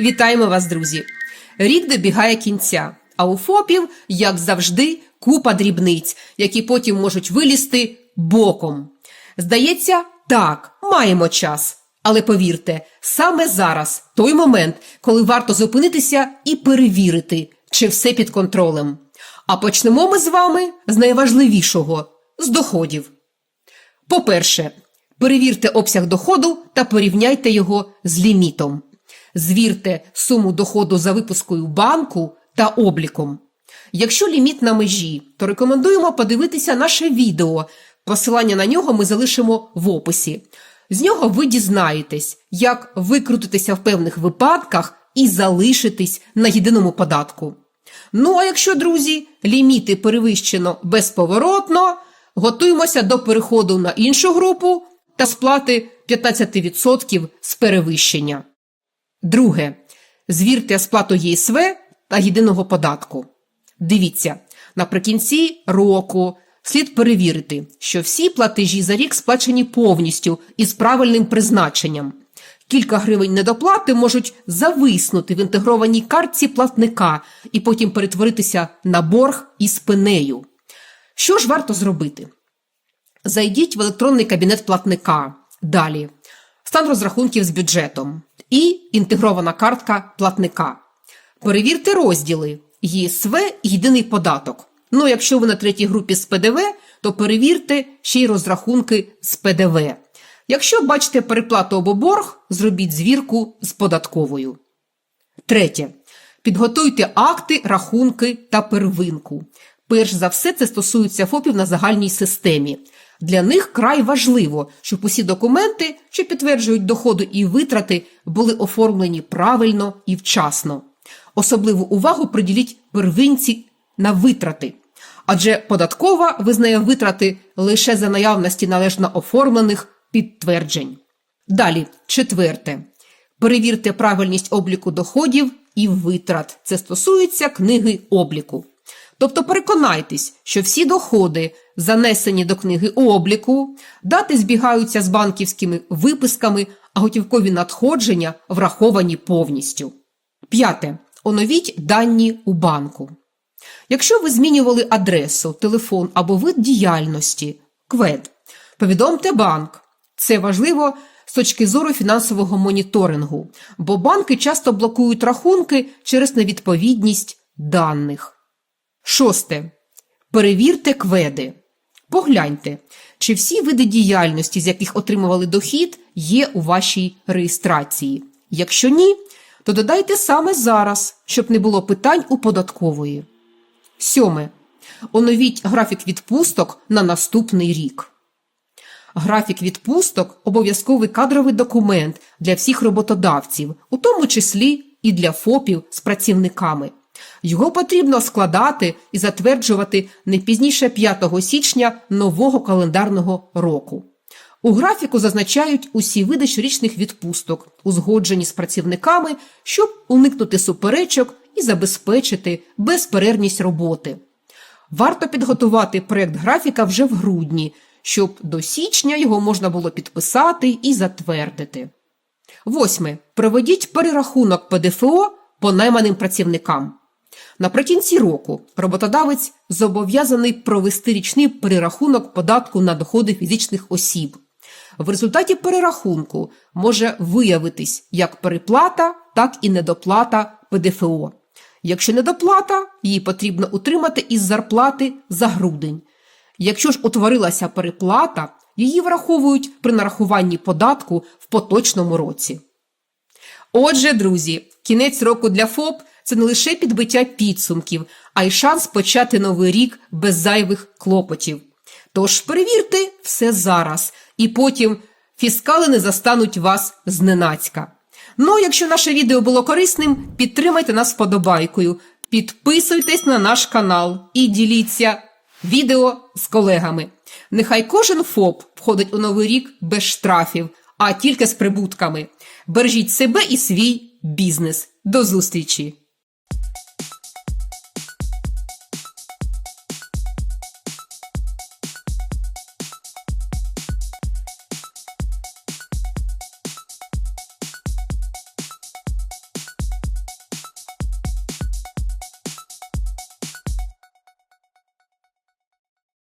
Вітаємо вас, друзі! Рік добігає кінця, а у ФОПів, як завжди, купа дрібниць, які потім можуть вилізти боком. Здається, так, маємо час. Але повірте, саме зараз той момент, коли варто зупинитися і перевірити, чи все під контролем. А почнемо ми з вами з найважливішого з доходів. По-перше, перевірте обсяг доходу та порівняйте його з лімітом. Звірте суму доходу за випускою банку та обліком. Якщо ліміт на межі, то рекомендуємо подивитися наше відео. Посилання на нього ми залишимо в описі. З нього ви дізнаєтесь, як викрутитися в певних випадках і залишитись на єдиному податку. Ну а якщо, друзі, ліміти перевищено безповоротно, готуємося до переходу на іншу групу та сплати 15% з перевищення. Друге. Звірте сплату ЄСВ та єдиного податку. Дивіться, наприкінці року слід перевірити, що всі платежі за рік сплачені повністю і з правильним призначенням. Кілька гривень недоплати можуть зависнути в інтегрованій картці платника і потім перетворитися на борг із пенею. Що ж варто зробити? Зайдіть в електронний кабінет платника. Далі. Стан розрахунків з бюджетом і інтегрована картка платника. Перевірте розділи ЄСВ і єдиний податок. Ну, якщо ви на третій групі з ПДВ, то перевірте ще й розрахунки з ПДВ. Якщо бачите переплату або борг, зробіть звірку з податковою. Третє. Підготуйте акти, рахунки та первинку. Перш за все, це стосується ФОПів на загальній системі. Для них край важливо, щоб усі документи, що підтверджують доходи і витрати, були оформлені правильно і вчасно. Особливу увагу приділіть первинці на витрати. Адже податкова визнає витрати лише за наявності належно оформлених підтверджень. Далі, четверте. Перевірте правильність обліку доходів і витрат. Це стосується книги обліку. Тобто переконайтесь, що всі доходи, занесені до книги обліку, дати збігаються з банківськими виписками, а готівкові надходження враховані повністю. П'яте. Оновіть дані у банку. Якщо ви змінювали адресу, телефон або вид діяльності, КВЕД, повідомте банк. Це важливо з точки зору фінансового моніторингу, бо банки часто блокують рахунки через невідповідність даних. Шосте. Перевірте кведи. Погляньте, чи всі види діяльності, з яких отримували дохід, є у вашій реєстрації. Якщо ні, то додайте саме зараз, щоб не було питань у податкової. Сьоме. Оновіть графік відпусток на наступний рік. Графік відпусток обов'язковий кадровий документ для всіх роботодавців, у тому числі і для ФОПів з працівниками. Його потрібно складати і затверджувати не пізніше 5 січня нового календарного року. У графіку зазначають усі види щорічних відпусток, узгоджені з працівниками, щоб уникнути суперечок і забезпечити безперервність роботи. Варто підготувати проєкт графіка вже в грудні, щоб до січня його можна було підписати і затвердити. Восьме. Проведіть перерахунок ПДФО по найманим працівникам. Наприкінці року роботодавець зобов'язаний провести річний перерахунок податку на доходи фізичних осіб. В результаті перерахунку може виявитись як переплата, так і недоплата ПДФО. Якщо недоплата, її потрібно утримати із зарплати за грудень. Якщо ж утворилася переплата, її враховують при нарахуванні податку в поточному році. Отже, друзі, кінець року для ФОП це не лише підбиття підсумків, а й шанс почати новий рік без зайвих клопотів. Тож перевірте все зараз, і потім фіскали не застануть вас зненацька. Ну, якщо наше відео було корисним, підтримайте нас вподобайкою, підписуйтесь на наш канал і діліться відео з колегами. Нехай кожен ФОП входить у новий рік без штрафів, а тільки з прибутками. Бережіть себе і свій бізнес. До зустрічі!